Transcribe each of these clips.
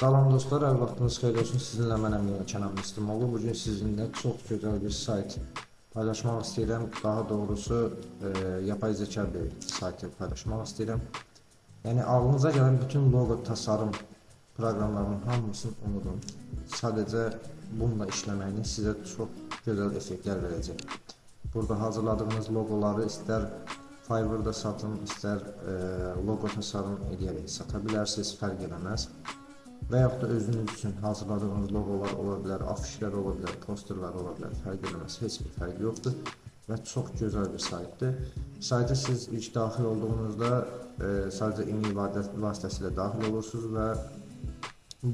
Salam dostlar, hər vaxtınız xeyir olsun. Sizinlə mənəm Yeni Kənan Müslümoğlu. Bugün sizinlə çox gözəl bir sayt paylaşmaq istəyirəm. Daha doğrusu, e, yapay zeka bir sayti paylaşmaq istəyirəm. Yəni ağlınıza gələn bütün logo tasarım proqramlarının hamısını unudun. Sadəcə bununla işləməyiniz sizə çox gözəl effektlər verəcək. Burada hazırladığınız logoları istər Fiverr'da satın, istər e, logo tasarım edərək sata bilərsiniz, fərq eləməz. Və yaxud da özünüz üçün hazırladığınız loqolar ola bilər, afişlər ola bilər, posterlər ola bilər, fərq eləməz, heç bir fərq yoxdur və çox gözəl bir saytdır. Sayta siz ilk daxil olduğunuzda e, sadəcə e-mail vasitə- vasitəsilə daxil olursunuz və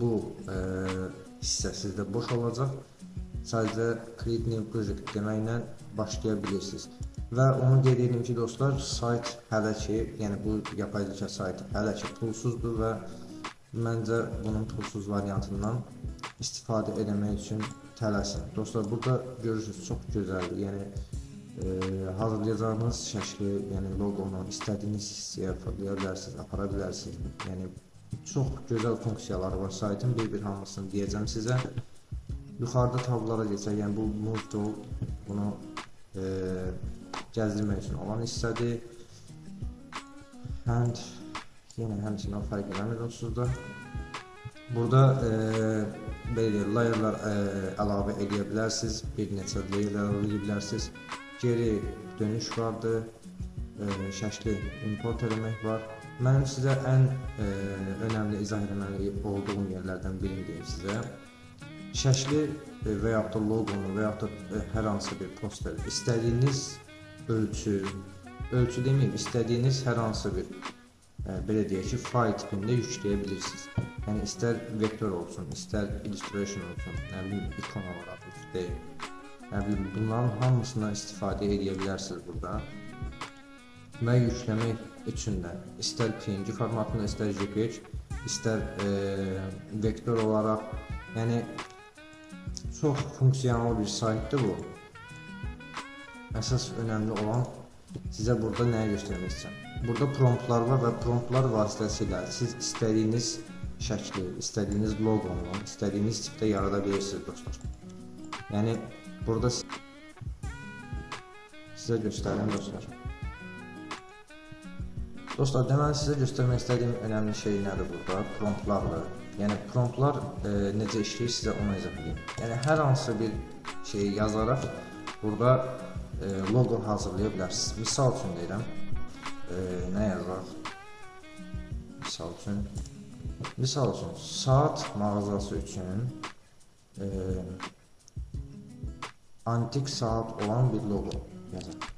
bu e, hissə sizdə boş olacaq. Sadəcə create new project deməklə başlaya bilirsiniz. Və onu qeyd edim ki, dostlar, sayt hələ ki, yəni bu yapay zeka saytı hələ ki pulsuzdur və Məncə bunun pulsuz variantından istifadə etmək üçün tələsin. Dostlar, burada görürsüz çox gözəldir. Yəni e, hazırlayacağınız şəkli, yəni loqonu istədiyiniz hissəyə fırlaya bilərsiniz, apara bilərsiniz. Yəni çox var saytın. Bir-bir hamısını deyəcəm sizə. Yuxarıda tablara keçək. Yəni bu move bunu e, gəzdirmək üçün olan hissədir. And Yine həmçinin fərq eləmir onsuz da. Burada e, belə deyək, layerlər e, əlavə edə bilərsiniz. Bir neçə layer edə bilərsiniz. Geri dönüş vardı. E, şəkli import eləmək var. Mənim sizə ən e, önəmli izah etməli olduğum yerlərdən birini deyim sizə. Şəkli e, və yaxud da loqonu və yaxud da e, hər hansı bir poster istədiyiniz ölçü, ölçü deməyim, istədiyiniz hər hansı bir e, belə deyək ki, fayl tipində yükləyə bilirsiniz. Yəni istər vektor olsun, istər illustration olsun, nə bilim ikon yükləyib. Nə bilim bunların hamısından istifadə edə bilərsiniz burada. Və yükləmək üçün də istər PNG formatında, istər JPEG, istər e, vektor olaraq, yəni çox funksiyonel bir saytdır bu. Əsas önəmli olan sizə burada nəyi göstərmək istəyirəm. Burada promptlar var və promptlar vasitəsilə siz istədiyiniz şəkli, istədiyiniz loqonu, istədiyiniz tipdə yarada bilirsiniz dostlar. Yəni burada si- sizə göstərim dostlar. Dostlar, deməli sizə göstərmək istədiyim önəmli şey nədir burada? Promptlardır. Yəni promptlar e, necə işləyir sizə onu izah edeyim. Yəni hər hansı bir şeyi yazaraq burada e, loqo hazırlaya bilərsiniz. Misal üçün deyirəm. E, nə yazaq? Misal üçün Misal üçün saat mağazası üçün e, antik saat olan bir loqo yazaq.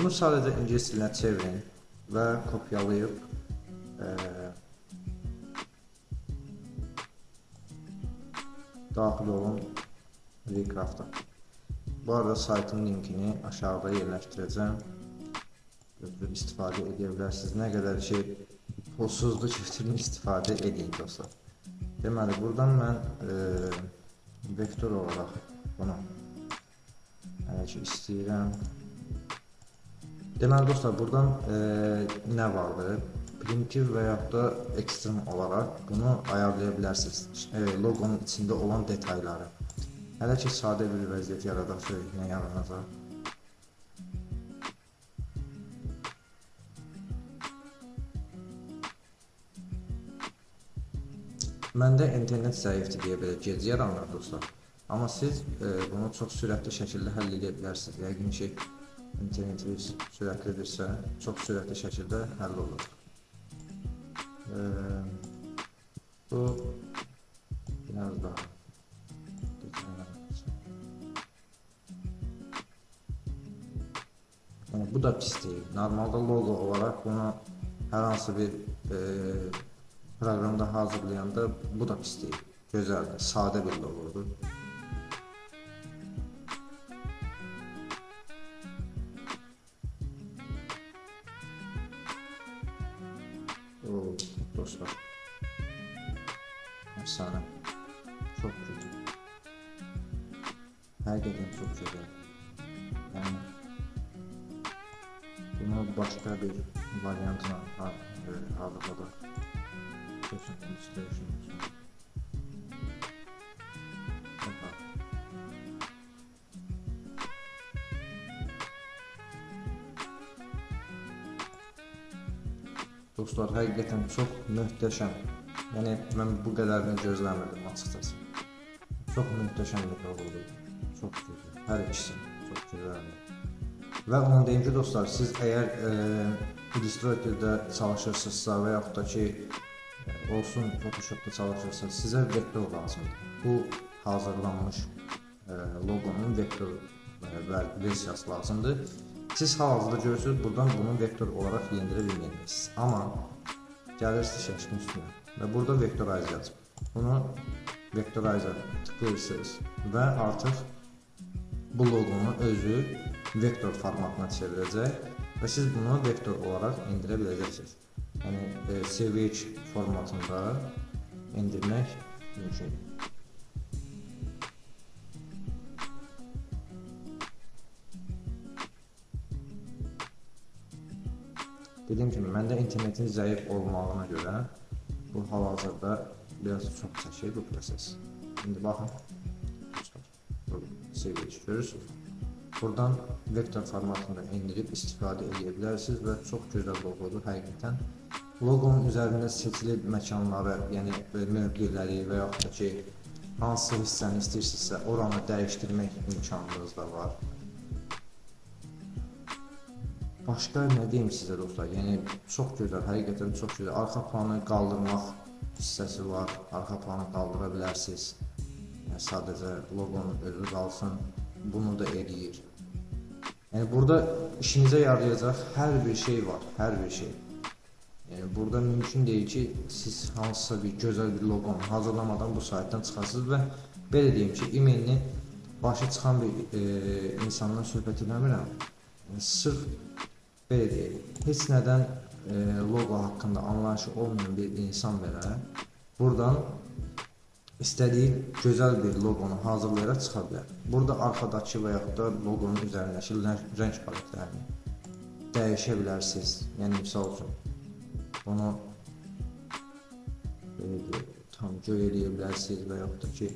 Bunu sadəcə ingilis dilinə çevirin və kopyalayıb eee daxil olun Recraft'a. Bu arada saytın linkini aşağıda yerləşdirəcəm. Götürüb istifadə edə bilərsiniz. Nə qədər ki pulsuzdur götürün istifadə edin dostlar. Deməli buradan mən eee vektor olaraq bunu hələ ki istəyirəm. Deməli dostlar, buradan e, nə vardır? Primitiv və yaxud da ekstrem olaraq bunu ayarlaya bilərsiniz. E, loqonun içində olan detayları. Hələ ki sadə bir vəziyyət yaradaq söyləyə yaranacaq. Məndə internet zəifdir deyə belə gec yaranır dostlar. Amma siz e, bunu çox sürətli şəkildə həll edə bilərsiniz. Yəqin ki internetiniz sürətlidirsə, çox sürətli şəkildə həll olur. E, bu biraz daha Yəni bu da pis deyil. Normalda loqo olaraq bunu hər hansı bir e, proqramda hazırlayanda bu da pis deyil. Gözəldir, sadə bir loqodur. O dostlar. Efsane. Çok güzel. Hakikaten çok güzel. Yani bunu başka bir varyantına e, hazırladı. Dostlar həqiqətən çox möhtəşəm. Yəni mən bu qədərini gözləmirdim açıqcası. Çox möhtəşəm bir oldu. Çox gözəl. Hər ikisi çox gözəldir. Və onu deyim dostlar, siz əgər e, Illustrator-da çalışırsınızsa və yaxud da ki e, olsun Photoshop-da çalışırsınız, sizə vektor lazımdır. Bu hazırlanmış e, loqonun vektor e, versiyası lazımdır. Siz hal-hazırda görürsünüz, buradan bunu vektor olaraq yendirə bilməyəcəksiniz. Amma gəlirsiniz şəklin üstünə və burada vektorize yazıb. Bunu vektorize tıklayırsınız və artıq bu loqonu özü vektor formatına çevirəcək və siz bunu vektor olaraq indirə biləcəksiniz. Yəni e, CVH formatında indirmək mümkündür. Dediyim kimi, məndə internetin zəif olmağına görə bu hal-hazırda biraz çox çəkir bu proses. İndi baxın. CVH görürsünüz. Buradan vektor formatında indirib istifadə edə bilərsiniz və çox gözəl loqodur həqiqətən. Loqonun üzərində seçili məkanları, yəni mövqeləri və yaxud da ki, hansı hissəni istəyirsinizsə, oranı dəyişdirmək imkanınız da var. Başqa nə deyim sizə dostlar? Yəni çox gözəl, həqiqətən çox gözəl. Arxa planı qaldırmaq hissəsi var. Arxa planı qaldıra bilərsiniz. Yəni sadəcə loqonun özü qalsın. Bunu da eləyir. Yəni burada işinizə yarayacaq hər bir şey var, hər bir şey. Yəni burada mümkün deyil ki, siz hansısa bir gözəl bir loqon hazırlamadan bu saytdan çıxasınız və belə deyim ki, e-mailini çıxan bir e, insandan söhbət etmirəm. Yəni, sırf belə deyək, heç nədən e, loqo haqqında anlayışı olmayan bir insan belə buradan istədiyi gözəl bir loqonu hazırlayaraq çıxa bilər. Burada arxadakı və yaxud da loqonun üzərindəki rəng, paletlərini dəyişə bilərsiniz. Yəni misal üçün bunu belə deyək, tam göy eləyə bilərsiniz və yaxud da ki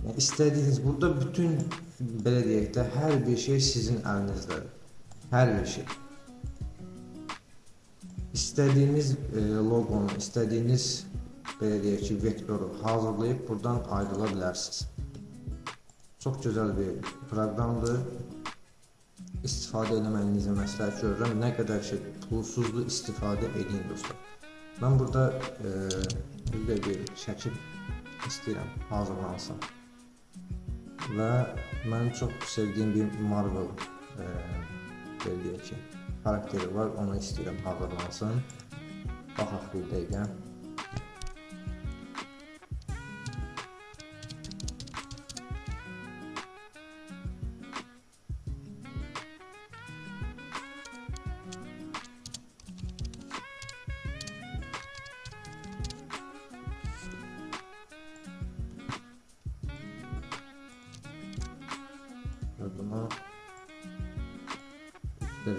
yəni istədiyiniz burada bütün belə deyək də hər bir şey sizin əlinizdədir. Hər bir şey. İstədiyiniz e, loqonu, istədiyiniz belə deyək ki, vektoru hazırlayıb buradan ayrıla bilərsiniz. Çox gözəl bir proqramdır. İstifadə eləməyinizi məsləhət görürəm. Nə qədər ki, pulsuzlu istifadə edin dostlar. Mən burada e, bir də bir şəkil istəyirəm hazırlansın. Və mənim çox sevdiyim bir Marvel e, belə deyək ki, xarakteri var. Onu istəyirəm hazırlansın. Baxaq bir dəqiqə.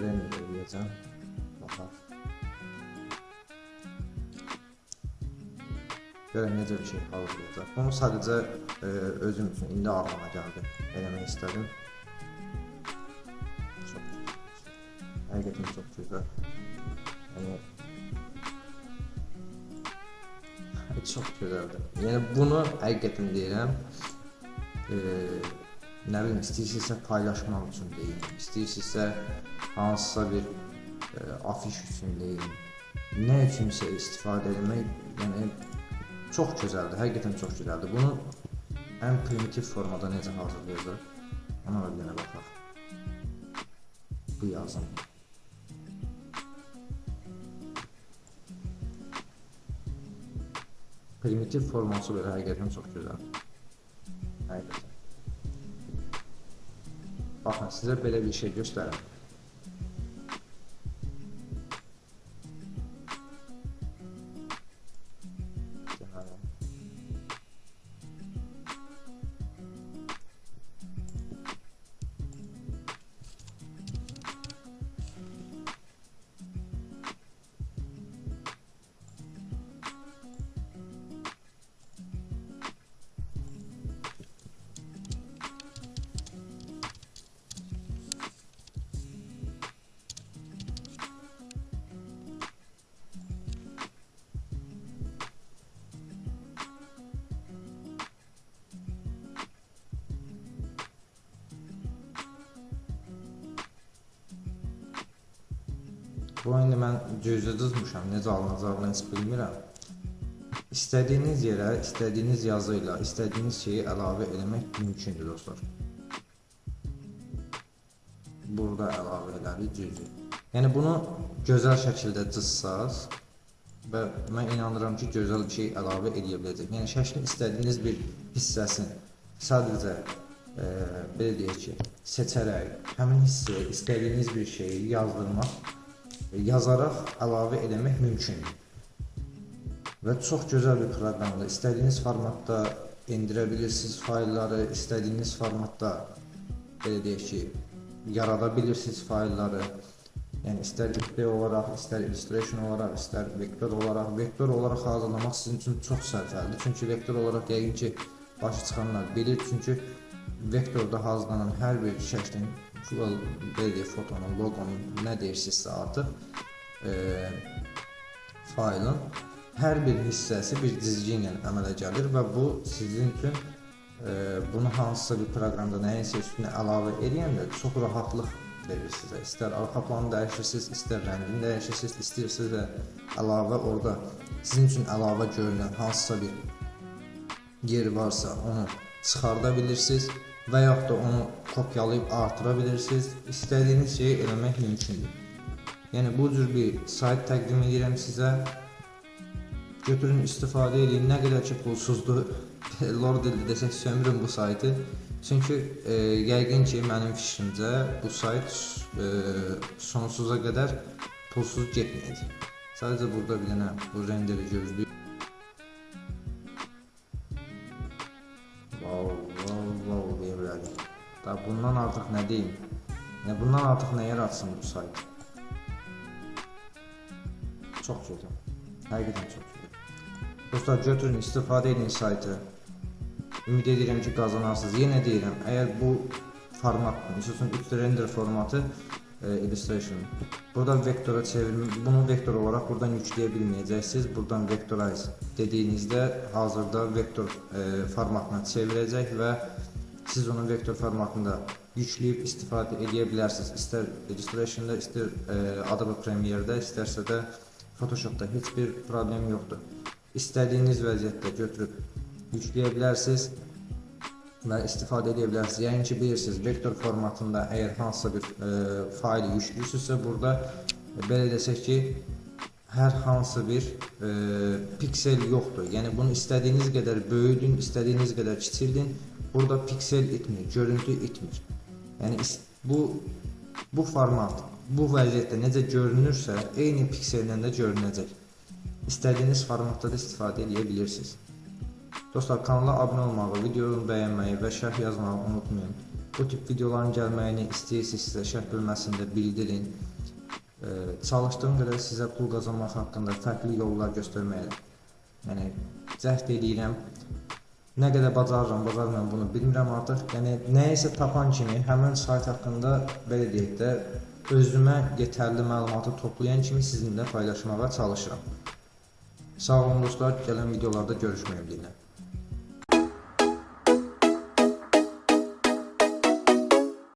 Render eləyəcəm. Baxaq. Görək necə bir şey hazırlayacaq. Bunu sadəcə e, özüm üçün indi ağlıma gəldi. Eləmək istədim. Çox. Həqiqətən çox gözəl. Yəni çox gözəldir. Yəni bunu həqiqətən deyirəm. E, nə bilim istəyirsinizsə paylaşmaq üçün deyin, istəyirsinizsə hansısa bir e, afiş üçün deyin. Nə üçünsə istifadə etmək, yəni çox gözəldir, həqiqətən çox gözəldir. Bunu ən primitiv formada necə hazırlayacaq? Ona bir dənə baxaq. Bu yazım. Primitiv forması belə həqiqətən çox gözəldir. Həqiqətən. Baxın, sizə belə bir şey göstərim. Bu indi mən cüzə düzmüşəm, necə alınacağını bilmirəm. İstədiyiniz yerə, istədiyiniz yazı ilə, istədiyiniz şeyi əlavə etmək mümkündür dostlar. Burada əlavə elədik cüzü. Yəni bunu gözəl şəkildə cızsaz və mən inanıram ki, gözəl bir şey əlavə edə biləcək. Yəni şəklin istədiyiniz bir hissəsini sadəcə e, belə deyək ki, seçərək həmin hissəyə istədiyiniz bir şeyi yazdırmaq, yazaraq əlavə etmək mümkündür. Və çox gözəl bir proqramdır. İstədiyiniz formatda endirə bilirsiniz faylları, istədiyiniz formatda belə deyək ki, yarada bilirsiniz faylları. Yəni istər XP olaraq, istər illustration olaraq, istər vektor olaraq, vektor olaraq hazırlamaq sizin üçün çox sərfəlidir. Çünki vektor olaraq yəqin ki, başı çıxanlar bilir. Çünki vektorda hazırlanan hər bir şəklin, belə deyək, fotonun, loqonun, nə deyirsinizsə artıq, e, faylın hər bir hissəsi bir cizgi ilə əmələ gəlir və bu sizin üçün e, bunu hansısa bir proqramda nəyinsə üstünə əlavə edəndə çox rahatlıq verir sizə. İstər arxa planı dəyişirsiniz, istər rəngini dəyişirsiniz, istəyirsiniz də əlavə orada sizin üçün əlavə görünən hansısa bir yer varsa onu çıxarda bilirsiniz və yaxud da onu kopyalayıb artıra bilirsiniz. İstədiyiniz şeyi eləmək mümkündür. Yəni bu cür bir sayt təqdim edirəm sizə. Götürün istifadə edin. Nə qədər ki pulsuzdur, lord dildə desək sömürün bu saytı. Çünki e, yəqin ki mənim fikrimcə bu sayt e, sonsuza qədər pulsuz getməyəcək. Sadəcə burada bir dənə bu renderi gözləyib. Da bundan artıq nə deyim? Yəni bundan artıq nə yaratsın bu sayt? Çox gözəl. Həqiqətən çox gözəl. Dostlar götürün, istifadə edin saytı. Ümid edirəm ki, qazanarsınız. Yenə deyirəm, əgər bu format, məsələn 3 render formatı e, illustration. Burada vektora çevirmə, bunu vektor olaraq buradan yükləyə bilməyəcəksiniz. Buradan vectorize dediyinizdə hazırda vektor e, formatına çevirəcək və siz onu vektor formatında yükləyib istifadə edə bilərsiniz. İstər illustrationda, istər e, Adobe Premiere-də, istərsə də Photoshopda heç bir problem yoxdur. İstədiyiniz vəziyyətdə götürüb yükləyə bilərsiniz və istifadə edə bilərsiniz. Yəni ki, bilirsiniz, vektor formatında əgər hansısa bir e, faylı yükləyirsinizsə, burada e, belə desək ki, hər hansı bir e, piksel yoxdur. Yəni bunu istədiyiniz qədər böyüdün, istədiyiniz qədər kiçildin. Burada piksel itmir, görüntü itmir. Yəni bu bu format bu vəziyyətdə necə görünürsə, eyni piksellə də görünəcək. İstədiyiniz formatda da istifadə edə bilirsiniz. Dostlar kanala abunə olmağı, videonu bəyənməyi və şərh yazmağı unutmayın. Bu tip videoların gəlməyini istəyirsinizsə şərh bölməsində bildirin. Çalışdığım qədər sizə pul qazanmaq haqqında fərqli yollar göstərməyə. Yəni cəhd edirəm. Nə qədər bacarıram, bacarmıram bunu bilmirəm artıq. Yəni nəyisə tapan kimi həmin sayt haqqında belə deyək də özümə yetərli məlumatı toplayan kimi sizinlə paylaşmağa çalışıram. Sağ olun dostlar, gələn videolarda görüşmək ümidi ilə.